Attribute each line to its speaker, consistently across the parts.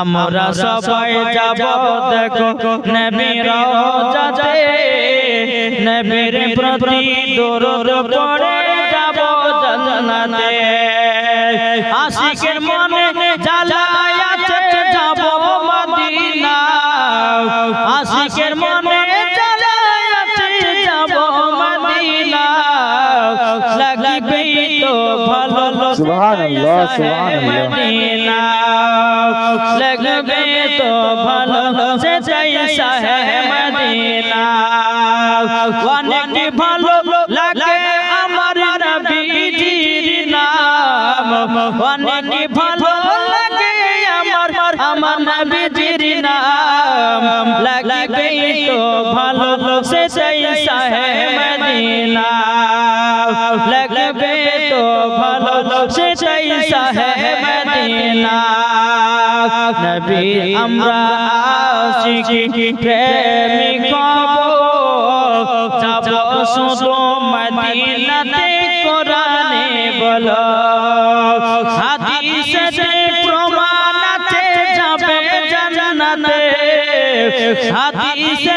Speaker 1: আমরা সবাই যাব দেখো নবীর প্রতি দরুদ পড়ে যাব জান্নাতে। আশিকের মনে सुभान अल्लाह सुभान अल्लाह मदीना। लगबे तो भलो
Speaker 2: से जैसा
Speaker 1: है मदीना। वन वाने भलो लगे अमर नबी जी नाम। वन वाने भलो लगे अमर अमर नबी जी नाम। लगबे तो भलो से जैसा है मदीना। लगबे तो भलो সেটাই সাহে মদিনা নবী, আমরা আশিকি প্রেমিক যাব শুধু মদিনাতে কোরআনে বলো। হাদিসে প্রমাণ আছে, যাবে জান্নাতে। হাদিসে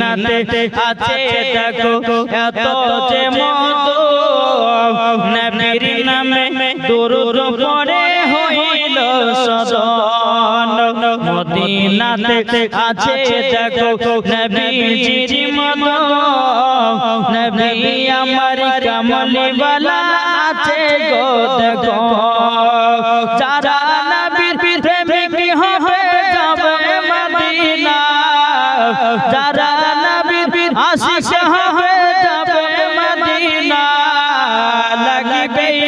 Speaker 1: মদিনাতে আছে দেখো, এত যে মতো নবীর নামে দুরুদ পড়ে হইল সদন। মদিনাতে আছে দেখো, নবীজির মতো নবী আমার কমলিওয়ালা আছে গো, দেখো।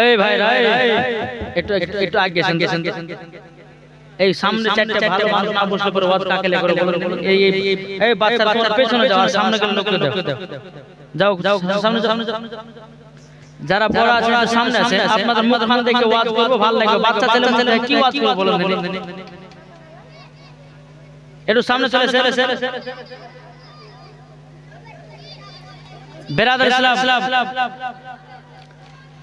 Speaker 1: এই ভাই ভাই একটু একটু একটু আগে গেছেন গেছেন এই সামনে চারটে ভালো মানুষ না বসলে পরে ওয়াজ কাকে লেগে বলুন বলুন এই এই এই বাচ্চারা তোমার পেছনে যাও আর সামনে গেলে লোককে দাও যাও যাও সামনে যাও সামনে যাও যারা বড় আছে একটু সামনে আছে আপনাদের মুখখান দেখে ওয়াজ করবো ভালো লাগবে বাচ্চা ছেলে মেয়ে কি ওয়াজ করবো বলুন দিদি একটু সামনে চলে চলে চলে বেরাদার ইসলাম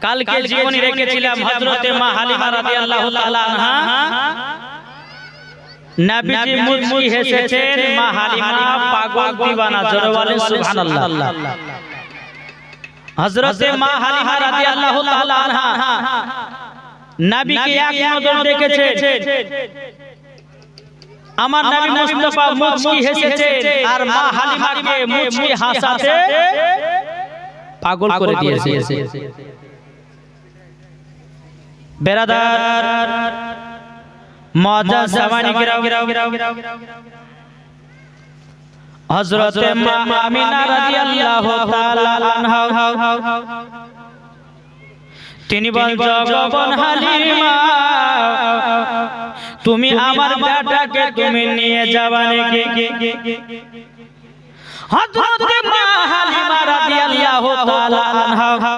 Speaker 1: কালকে জীবনী রেখেছিলাম হযরতে মা হালিমা রাদিয়াল্লাহু তাআলা আনহা। নবীজি মুচকি হেসেছেন মা হালিমা পাগল দিওয়ানা জোরে বলেন সুবহানাল্লাহ। হযরতে মা হালিমা রাদিয়াল্লাহু তাআলা আনহা। নবীকে এক নজর দেখেছেন। আমার নবী মুস্তাফা মুচকি হেসেছেন আর মা হালিমাকে মুচকি হাসাতে পাগল করে দিয়েছে। বেরাদার মজা জামানি হযরত মা আমিনা রাদিয়াল্লাহু তাআলা আনহা তিনি বলছেন জগবন হালিমা তুমি আমার বেটাকে তুমি নিয়ে যাবা নাকি হযরত মা হালিমা রাদিয়াল্লাহু তাআলা আনহা